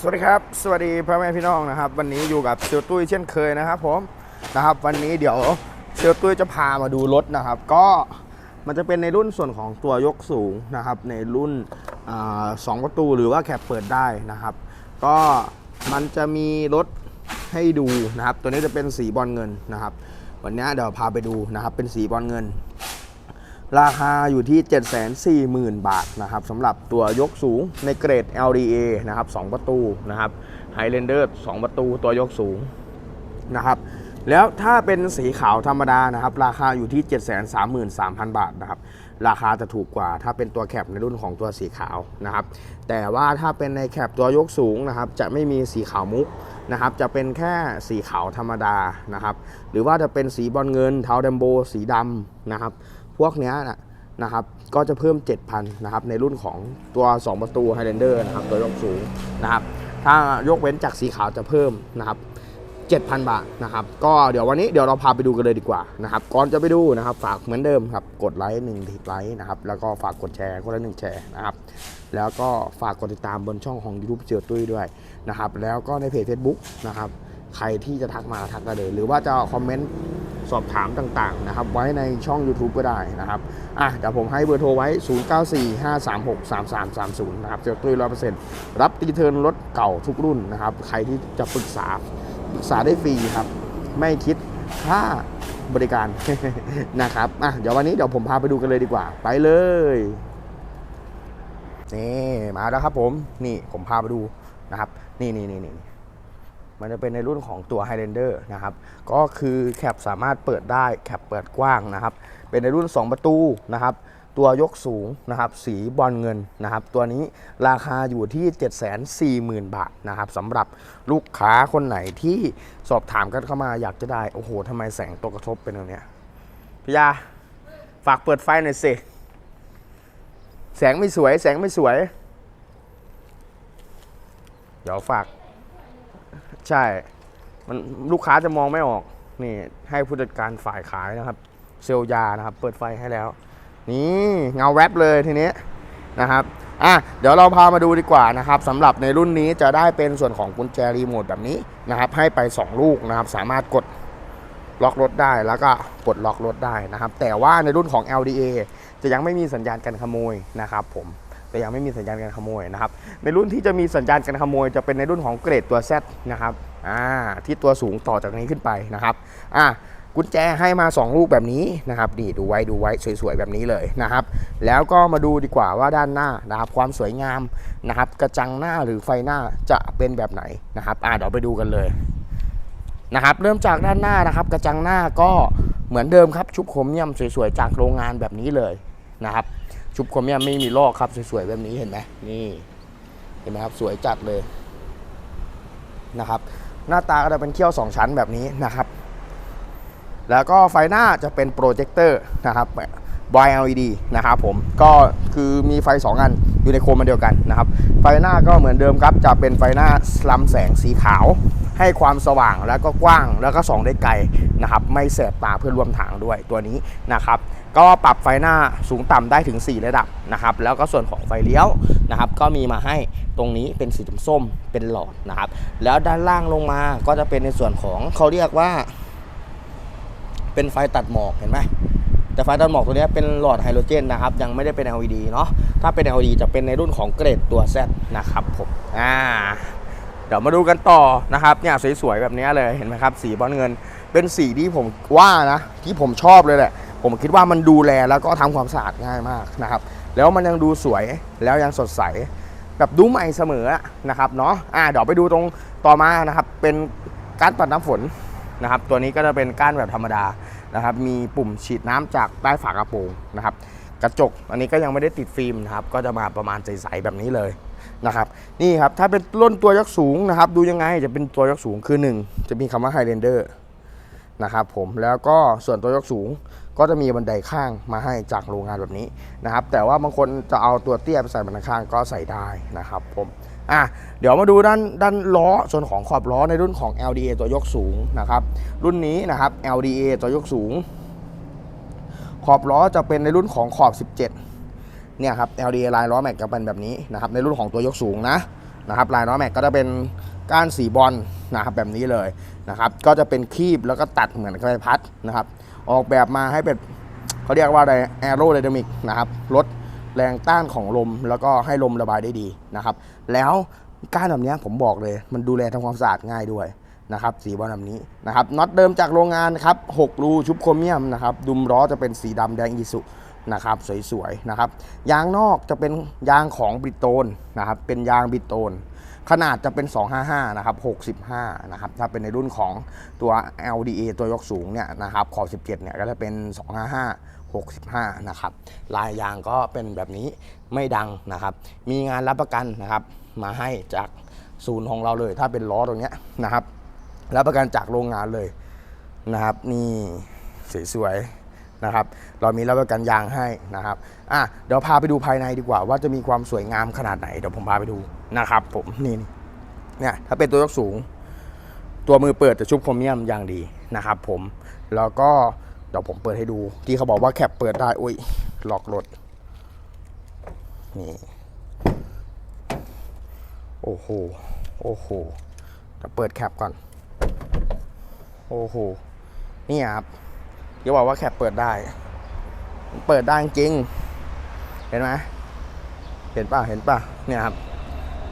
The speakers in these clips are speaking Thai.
สวัสดีครับ สวัสดีพ่อแม่พี่น้องนะครับ วันนี้อยู่กับเซียวตุ้ยเช่นเคยนะครับผมนะครับ วันนี้เดี๋ยวเซียวตุ้ยจะพามาดูรถนะครับ ก็มันจะเป็นในรุ่นส่วนของตัวยกสูงนะครับ ในรุ่นอสองประตูหรือว่าแคปเปิดได้นะครับ ก็มันจะมีรถให้ดูนะครับ ตัวนี้จะเป็นสีบอลเงินนะครับ วันนี้เดี๋ยวพาไปดูนะครับ เป็นสีบอลเงิน ราคาอยู่ที่ 740,000 บาทนะครับสำหรับตัวยกสูงในเกรด LDA นะครับ2ประตูนะครับ Highlander 2 ประตูตัวยกสูงนะครับแล้วถ้าเป็นสีขาวธรรมดานะครับ ราคาอยู่ที่ 733,000 บาทนะครับ ราคาจะถูกกว่าถ้าเป็นตัวแคปในรุ่นของตัวสีขาวนะครับ แต่ว่าถ้าเป็นในแคปตัวยกสูงนะครับ จะไม่มีสีขาวมุกนะครับ จะเป็นแค่สีขาวธรรมดานะครับ หรือว่าจะเป็นสีบอลเงินเทาแดมโบ สีดำนะครับ พวกเนี้ยนะนะครับก็จะเพิ่ม 7,000นะครับในรุ่นของตัว 2 ประตู Highlander นะครับตัวยกสูงนะครับถ้ายกเว้นจากสีขาวจะเพิ่มนะครับ7,000 บาทนะครับก็เดี๋ยววันนี้เดี๋ยวเราพาไปดูกันเลยดีกว่านะครับก่อนจะไปดูนะครับฝากเหมือนเดิมครับกดไลค์หนึ่งติดไลค์นะครับแล้วก็ฝากกดแชร์คนละหนึ่งแชร์นะครับแล้วก็ฝากกดติดตามบนช่องของ YouTube เจียวตุ้ยด้วยนะครับแล้วก็ในเพจ Facebook นะครับใครที่จะทักมาทักได้เลย หรือว่าจะคอมเมนต์ สอบถามต่างๆนะครับ ไว้ในช่อง YouTube ก็ได้นะครับอะเดี๋ยวผมให้เบอร์โทรไว้ 0945363330 นะครับเจียวตุ้ยร้อยเปอร์เซ็นต์รับตีเทิร์นรถเก่าทุกรุ่นนะครับ ใครที่จะปรึกษาปรึกษาได้ฟรีครับ ไม่คิดค่าบริการนะครับอะเดี๋ยววันนี้เดี๋ยวผมพาไปดูกันเลยดีกว่า ไปเลยนี่มาแล้วครับผมนี่ผมพาไปดูนะครับ นี่นี่นี่นี่ มันจะเป็นในรุ่นของตัว Highlander นะครับ ก็คือแคปสามารถเปิดได้แคปเปิดกว้างนะครับ เป็นในรุ่น 2 ประตูนะครับ ตัวยกสูงนะครับ สีบอลเงินนะครับ ตัวนี้ราคาอยู่ที่ 740,000 บาทนะครับสำหรับลูกค้าคนไหนที่สอบถามกันเข้ามาอยากจะได้ โอ้โหทำไมแสงตกกระทบเป็นอย่างเนี้พี่ยาฝากเปิดไฟหน่อยสิ แสงไม่สวย แสงไม่สวย เดี๋ยวฝาก ใช่ มันลูกค้าจะมองไม่ออก นี่ให้ผู้จัดการฝ่ายขายนะครับ เซลยานะครับ เปิดไฟให้แล้ว นี่เงาแวบเลยทีนี้นะครับอะเดี๋ยวเราพามาดูดีกว่านะครับสำหรับในรุ่นนี้จะได้เป็นส่วนของกุญแจรีโมทแบบนี้นะครับ ให้ไป 2 ลูกนะครับ สามารถกดล็อกรถได้แล้วก็ปลดล็อกรถได้นะครับ แต่ว่าในรุ่นของ LDA จะยังไม่มีสัญญาณการขโมยนะครับผม แต่ยังไม่มีสัญญาณการขโมยนะครับ ในรุ่นที่จะมีสัญญาณการขโมย จะเป็นในรุ่นของเกรดตัว Z นะครับอ่าที่ตัวสูงต่อจากนี้ขึ้นไปนะครับอะกุญแจให้มา 2 ลูกแบบนี้นะครับนี่ดูไว้ดูไว้สวยๆแบบนี้เลยนะครับ แล้วก็มาดูดีกว่าว่าด้านหน้านะครับความสวยงามนะครับ กระจังหน้าหรือไฟหน้าจะเป็นแบบไหนนะครับอ่าเดี๋ยวไปดูกันเลยนะครับ เริ่มจากด้านหน้านะครับ กระจังหน้าก็เหมือนเดิมครับชุบโครเมียมสวยๆจากโรงงานแบบนี้เลยนะครับ ชุบโครเมียมไม่มีลอกครับสวยๆแบบนี้เห็นไหมนี่ เห็นไหมครับสวยจัดเลยนะครับ หน้าตาก็จะเป็นเขี้ยวสองชั้นแบบนี้นะครับ แล้วก็ไฟหน้าจะเป็นโปรเจคเตอร์นะครับบอย LED นะครับผมก็คือมีไฟ 2 อันอยู่ในโคมอันเดียวกันนะครับ ไฟหน้าก็เหมือนเดิมครับจะเป็นไฟหน้าสลำแสงสีขาว ให้ความสว่างแล้วก็กว้างแล้วก็ส่องได้ไกลนะครับไม่แสบตาเพื่อรวมทางด้วยตัวนี้นะครับก็ปรับไฟหน้าสูงต่ำได้ถึง 4 ระดับนะครับแล้วก็ส่วนของไฟเลี้ยวนะครับก็มีมาให้ตรงนี้เป็นสีส้มเป็นหลอดนะครับแล้วด้านล่างลงมาก็จะเป็นในส่วนของเขาเรียกว่า เป็นไฟตัดหมอกเห็นไหมแต่ไฟตัดหมอกตัวนี้เป็นหลอดไฮโดรเจนนะครับยังไม่ได้เป็น LED เนาะถ้าเป็น LED จะเป็นในรุ่นของเกรดตัว Z นะครับผมอ่า เดี๋ยวมาดูกันต่อนะครับเนี่ยสวยๆแบบนี้เลยเห็นไหมครับ สีบอลเงิน เป็นสีที่ผมว่านะที่ผมชอบเลยแหละ ผมคิดว่ามันดูแลแล้วก็ทำความสะอาดง่ายมากนะครับ แล้วมันยังดูสวยแล้วยังสดใส แบบดูใหม่เสมอนะครับเนาะอ่าเดี๋ยวไปดูตรงต่อมานะครับเป็นการปัดน้ำฝนนะครับ ตัวนี้ก็จะเป็นก้านแบบธรรมดานะครับ มีปุ่มฉีดน้ำจากใต้ฝากระโปรงนะครับ กระจกอันนี้ก็ยังไม่ได้ติดฟิล์มนะครับ ก็จะมาประมาณใสๆแบบนี้เลย นะครับนี่ครับถ้าเป็นรุ่นตัวยกสูงนะครับ ดูยังไงจะเป็นตัวยกสูงคือ 1 จะมีคำว่า Highlander นะครับผมแล้วก็ส่วนตัวยกสูงก็จะมีบันไดข้างมาให้จากโรงงานแบบนี้นะครับ แต่ว่าบางคนจะเอาตัวเตี้ยไปใส่บันไดข้างก็ใส่ได้นะครับผมอะเดี๋ยวมาดูด้านด้านล้อส่วนของขอบล้อในรุ่นของ LDA ตัวยกสูงนะครับ รุ่นนี้นะครับ LDA ตัวยกสูง ขอบล้อจะเป็นในรุ่นของขอบ 17 เนี่ยครับ LDA ลายล้อแม็กจะเป็นแบบนี้นะครับในรุ่นของตัวยกสูงนะนะครับลายน้อแม็กก็จะเป็นก้านสีบอลนะครับแบบนี้เลยนะครับก็จะเป็นคีบแล้วก็ตัดเหมือนใบพัดนะครับออกแบบมาให้เป็นเขาเรียกว่าอะไรแอโรไดนามิกนะครับลดแรงต้านของลมแล้วก็ให้ลมระบายได้ดีนะครับแล้วก้านแบบนี้ผมบอกเลย มันดูแลทำความสะอาดง่ายด้วยนะครับสีบอลแบบนี้นะครับน็อตเดิมจากโรงงานครับ6รูชุบโครเมียมนะครับดุมล้อจะเป็นสีดำแดงอีสุ นะครับสวยๆนะครับยางนอกจะเป็นยางของบริโตนนะครับเป็นยางบริโตน ขนาดจะเป็น 255 นะครับ 65 นะครับถ้าเป็นในรุ่นของตัว LDA ตัวยกสูงเนี่ยนะครับขอบ17 เนี่ยก็จะเป็น 255 65 นะครับลายยางก็เป็นแบบนี้ไม่ดังนะครับ มีงานรับประกันนะครับมาให้จากศูนย์ของเราเลย ถ้าเป็นล้อตรงเนี้ยนะครับรับประกันจากโรงงานเลยนะครับ นี่สวยๆ นะครับเรามีรับประกันยางให้นะครับอะเดี๋ยวพาไปดูภายในดีกว่า ว่าจะมีความสวยงามขนาดไหนเดี๋ยวผมพาไปดูนะครับ ผมนี่นี่เนี่ยถ้าเป็นตัวยกสูง ตัวมือเปิดจะชุบโครเมียมอย่างดีนะครับผมแล้วก็เดี๋ยวผมเปิดให้ดูที่เขาบอกว่าแคปเปิดได้อุ้ยล็อกรถนี่โอ้โหโอ้โหเดี๋ยวเปิดแคปก่อน โอ้โหนี่ครับ ที่บอกว่าแคปเปิดได้ เปิดได้จริง เห็นไหมเห็นป่ะเห็นป่ะเนี่ยครับ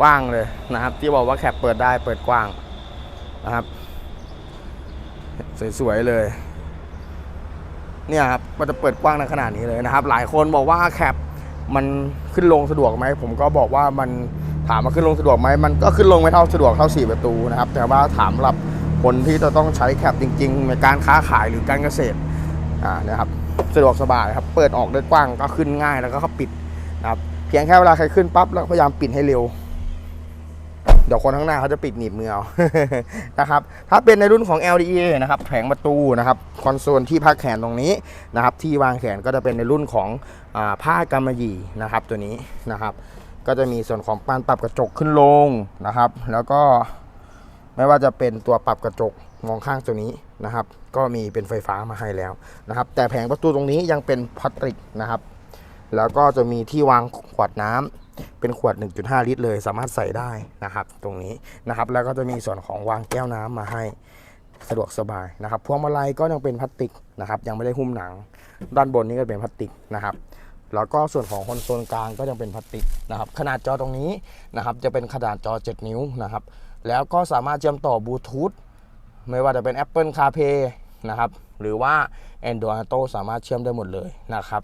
กว้างเลยนะครับ ที่บอกว่าแคปเปิดได้เปิดกว้างนะครับ สวยๆเลย เนี่ยครับมันจะเปิดกว้างในขนาดนี้เลยนะครับ หลายคนบอกว่าแคปมันขึ้นลงสะดวกไหมผมก็บอกว่ามันถามมาขึ้นลงสะดวกไหมมันก็ขึ้นลงไม่เท่าสะดวกเท่าสี่ประตูนะครับ แต่ว่าถามสำหรับคนที่จะต้องใช้แคปจริง ๆ ในการค้าขายหรือการเกษตร อ่านะครับสะดวกสบายครับเปิดออกได้กว้างก็ขึ้นง่ายแล้วก็เขาปิดนะครับเพียงแค่เวลาใครขึ้นปั๊บแล้วพยายามปิดให้เร็วเดี๋ยวคนข้างหน้าเขาจะปิดหนีบมือเอานะครับ ถ้าเป็นในรุ่นของ LDA นะครับ แผงประตูนะครับ คอนโซลที่พักแขนตรงนี้นะครับ ที่วางแขนก็จะเป็นในรุ่นของอผ้ากำมะหยี่นะครับ ตัวนี้นะครับ ก็จะมีส่วนของปานปรับกระจกขึ้นลงนะครับ แล้วก็ไม่ว่าจะเป็นตัวปรับกระจก มองข้างตัวนี้นะครับ ก็มีเป็นไฟฟ้ามาให้แล้วนะครับ แต่แผงประตูตรงนี้ยังเป็นพลาสติกนะครับ แล้วก็จะมีที่วางขวดน้ำเป็นขวด 1.5 ลิตร เลย สามารถใส่ได้นะครับ ตรงนี้นะครับ แล้วก็จะมีส่วนของวางแก้วน้ำมาให้สะดวกสบายนะครับ พวงมาลัยก็ยังเป็นพลาสติกนะครับ ยังไม่ได้หุ้มหนัง ด้านบนนี้ก็เป็นพลาสติกนะครับแล้วก็ส่วนของคอนโซลกลางก็ยังเป็นพลาสติกนะครับ ขนาดจอตรงนี้นะครับ จะเป็นขนาดจอ 7 นิ้วนะครับ แล้วก็สามารถเชื่อมต่อบลูทูธ ไม่ว่าจะเป็น Apple CarPlay นะครับ หรือว่า Android Auto สามารถเชื่อมได้หมดเลยนะครับ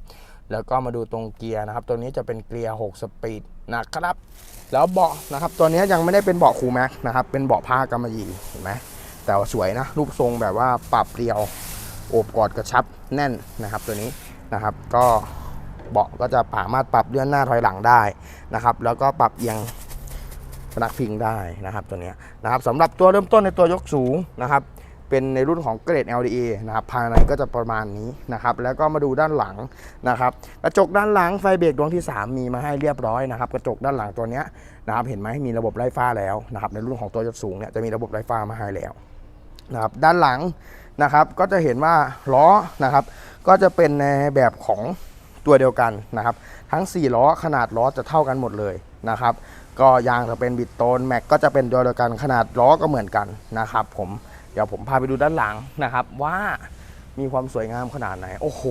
แล้วก็มาดูตรงเกียร์นะครับ ตัวนี้จะเป็นเกียร์6สปีดนะครับ แล้วเบาะนะครับ ตัวนี้ยังไม่ได้เป็นเบาะคูแม็กนะครับ เป็นเบาะผ้ากำมะหยี่เห็นไหมแต่ว่าสวยนะ รูปทรงแบบว่าปรับเรียว โอบกอดกระชับแน่นนะครับ ตัวนี้นะครับ ก็เบาะก็จะสามารถปรับเลื่อนหน้าถอยหลังได้นะครับ แล้วก็ปรับเอียง พนักพิงได้นะครับตัวนี้นะครับสำหรับตัวเริ่มต้นในตัวยกสูงนะครับเป็นในรุ่นของเกรด LDA นะครับภายในก็จะประมาณนี้นะครับแล้วก็มาดูด้านหลังนะครับกระจกด้านหลังไฟเบรกดวงที่ 3 มีมาให้เรียบร้อยนะครับกระจกด้านหลังตัวนี้นะครับเห็นไหมมีระบบไล่ฟ้าแล้วนะครับในรุ่นของตัวยกสูงเนี่ยจะมีระบบไล่ฟ้ามาให้แล้วนะครับด้านหลังนะครับก็จะเห็นว่าล้อนะครับก็จะเป็นในแบบของตัวเดียวกันนะครับทั้ง 4 ล้อขนาดล้อจะเท่ากันหมดเลย นะครับ ก็ยางจะเป็นบิดโตนแม็กก็จะเป็นตัวเดียวกันขนาดล้อก็เหมือนกันนะครับผมเดี๋ยวผมพาไปดูด้านหลังนะครับ ว่ามีความสวยงามขนาดไหน โอ้โห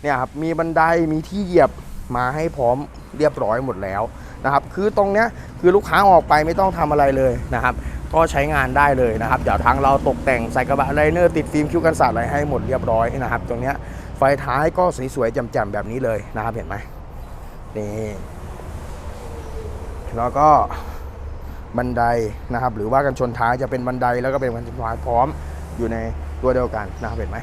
เนี่ยครับมีบันไดมีที่เหยียบมาให้พร้อมเรียบร้อยหมดแล้วนะครับ คือตรงเนี้ยคือลูกค้าออกไปไม่ต้องทำอะไรเลยนะครับก็ใช้งานได้เลยนะครับ เดี๋ยวทางเราตกแต่งใส่กระบะไลเนอร์ติดฟิล์มคิ้วกันสาดอะไรให้หมดเรียบร้อยนะครับ ตรงเนี้ยไฟท้ายก็สวยๆแจ่มๆแบบนี้เลยนะครับเห็นไหมนี่ แล้วก็บันไดนะครับ หรือว่ากันชนท้ายจะเป็นบันไดแล้วก็เป็นกันชนท้ายพร้อมอยู่ในตัวเดียวกันนะครับเห็นไหม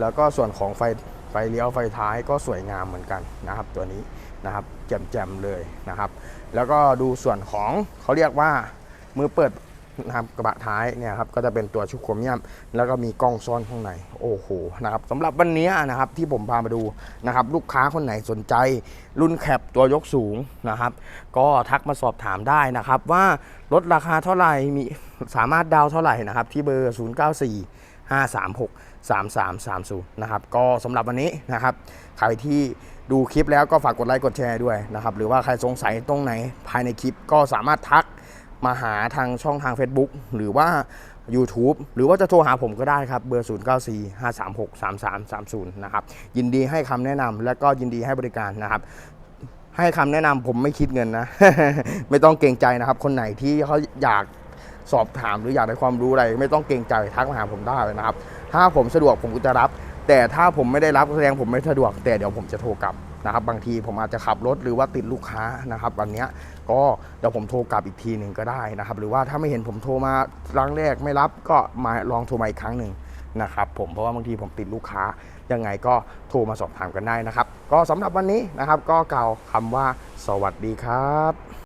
แล้วก็ส่วนของไฟไฟเลี้ยวไฟท้ายก็สวยงามเหมือนกันนะครับ ตัวนี้นะครับแจ่มๆเลยนะครับ แล้วก็ดูส่วนของเขาเรียกว่ามือเปิด นะครับกระบะท้ายเนี่ยครับก็จะเป็นตัวชุกโครเมียม แล้วก็มีกล้องซ่อนข้างในโอ้โหนะครับสำหรับวันนี้นะครับที่ผมพามาดูนะครับลูกค้าคนไหนสนใจ รุ่นแคปตัวยกสูงนะครับ ก็ทักมาสอบถามได้นะครับว่าลดราคาเท่าไหร่มีสามารถดาวเท่าไหร่นะครับที่เบอร์ 094 536 3330 นะครับ ก็สำหรับวันนี้นะครับ ใครที่ดูคลิปแล้วก็ฝากกดไลค์กดแชร์ด้วยนะครับ หรือว่าใครสงสัยตรงไหนภายในคลิปก็สามารถทัก มาหาทางช่องทาง Facebook หรือว่า YouTube หรือว่าจะโทรหาผมก็ได้ครับเบอร์ 0945363330 นะครับ ยินดีให้คำแนะนำและก็ยินดีให้บริการนะครับ ให้คำแนะนำผมไม่คิดเงินนะ ไม่ต้องเกรงใจนะครับ คนไหนที่เขาอยากสอบถามหรืออยากได้ความรู้อะไร ไม่ต้องเกรงใจทักมาหาผมได้เลยนะครับ ถ้าผมสะดวกผมก็จะรับ แต่ถ้าผมไม่ได้รับแสดงผมไม่สะดวก แต่เดี๋ยวผมจะโทรกลับนะครับ บางทีผมอาจจะขับรถหรือว่าติดลูกค้านะครับวันนี้ก็เดี๋ยวผมโทรกลับอีกทีหนึ่งก็ได้นะครับ หรือว่าถ้าไม่เห็นผมโทรมาครั้งแรกไม่รับก็มาลองโทรมาอีกครั้งหนึ่งนะครับผมเพราะว่าบางทีผมติดลูกค้ายังไงก็โทรมาสอบถามกันได้นะครับ ก็สำหรับวันนี้นะครับ ก็กล่าวคำว่าสวัสดีครับ